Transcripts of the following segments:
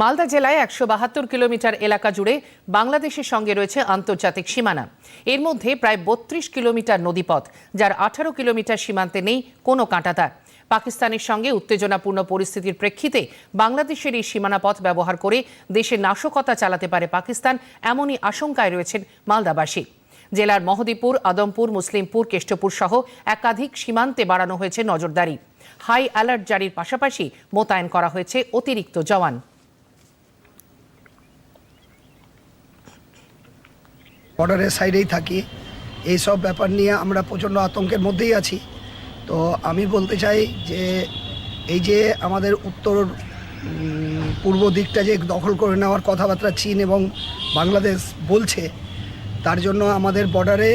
মালদা জেলায় একশো বাহাত্তর কিলোমিটার এলাকা জুড়ে বাংলাদেশের সঙ্গে রয়েছে আন্তর্জাতিক সীমানা। এর মধ্যে প্রায় বত্রিশ কিলোমিটার নদীপথ, যার আঠারো কিলোমিটার সীমান্তে নেই কোনো কাঁটাতার। পাকিস্তানের সঙ্গে উত্তেজনাপূর্ণ পরিস্থিতির প্রেক্ষিতে বাংলাদেশের এই সীমানা পথ ব্যবহার করে দেশের নাশকতা চালাতে পারে পাকিস্তান, এমনই আশঙ্কায় রয়েছেন মালদাবাসী। জেলার মহদীপুর, আদমপুর, মুসলিমপুর, কেষ্টপুর সহ একাধিক সীমান্তে বাড়ানো হয়েছে নজরদারি। হাই অ্যালার্ট জারির পাশাপাশি মোতায়েন করা হয়েছে অতিরিক্ত জওয়ান। বর্ডারের সাইডেই থাকি। এই সব ব্যাপার নিয়ে আমরা প্রচণ্ড আতঙ্কের মধ্যেই আছি। তো আমি বলতে চাই যে, এই যে আমাদের উত্তর পূর্ব দিকটা যে দখল করে নেওয়ার কথাবার্তা চীন এবং বাংলাদেশ বলছে, তার জন্য আমাদের বর্ডারে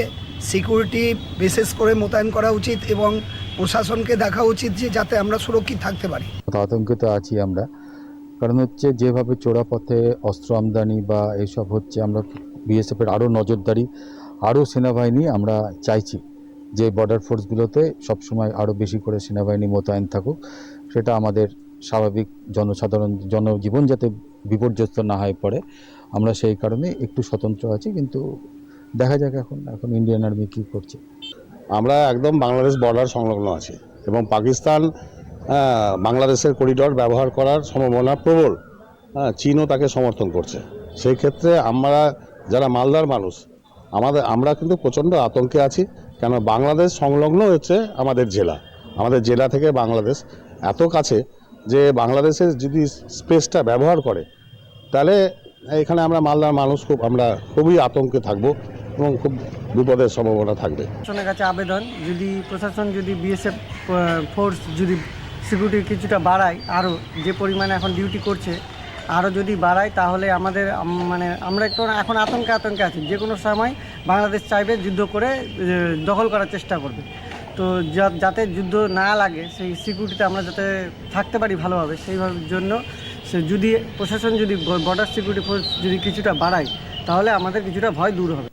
সিকিউরিটি বিশেষ করে মোতায়েন করা উচিত এবং প্রশাসনকে দেখা উচিত যে যাতে আমরা সুরক্ষিত থাকতে পারি। আতঙ্কিত আছি আমরা। কারণ হচ্ছে, যেভাবে চোরা পথে অস্ত্র আমদানি বা এইসব হচ্ছে, আমরা বিএসএফের আরও নজরদারি আরও সেনাবাহিনী আমরা চাইছি যে বর্ডার ফোর্সগুলোতে সবসময় আরও বেশি করে সেনাবাহিনী মোতায়েন থাকুক। সেটা আমাদের স্বাভাবিক জনসাধারণ, জনজীবন যাতে বিপর্যস্ত না হয়ে পড়ে। আমরা সেই কারণে একটু স্বতন্ত্র আছি, কিন্তু দেখা যাক এখন এখন ইন্ডিয়ান আর্মি কী করছে। আমরা একদম বাংলাদেশ বর্ডার সংলগ্ন আছি এবং পাকিস্তান বাংলাদেশের করিডর ব্যবহার করার সম্ভাবনা প্রবল। চীনও তাকে সমর্থন করছে। সেই ক্ষেত্রে আমরা যারা মালদার মানুষ, আমাদের, আমরা কিন্তু প্রচণ্ড আতঙ্কে আছি, কেন বাংলাদেশ সংলগ্ন হচ্ছে আমাদের জেলা। আমাদের জেলা থেকে বাংলাদেশ এত কাছে যে বাংলাদেশের যদি স্পেসটা ব্যবহার করে, তাহলে এখানে আমরা মালদার মানুষ খুব, আমরা খুবই আতঙ্কে থাকব এবং খুব বিপদের সম্ভাবনা থাকবে। প্রশাসনের কাছে আবেদন, যদি প্রশাসন যদি বিএসএফ ফোর্স যদি সিকিউরিটি কিছুটা বাড়ায়, আরও যে পরিমাণে এখন ডিউটি করছে আরও যদি বাড়ায়, তাহলে আমাদের মানে আমরা একটু এখন আতঙ্কে আতঙ্কে আছি। যে কোনো সময় বাংলাদেশ চাইবে যুদ্ধ করে দখল করার চেষ্টা করবে। তো যাতে যুদ্ধ না লাগে, সেই সিকিউরিটিতে আমরা যাতে থাকতে পারি ভালোভাবে, সেইভাবে জন্য সে যদি, প্রশাসন যদি বর্ডার সিকিউরিটি ফোর্স যদি কিছুটা বাড়ায়, তাহলে আমাদের কিছুটা ভয় দূর হবে।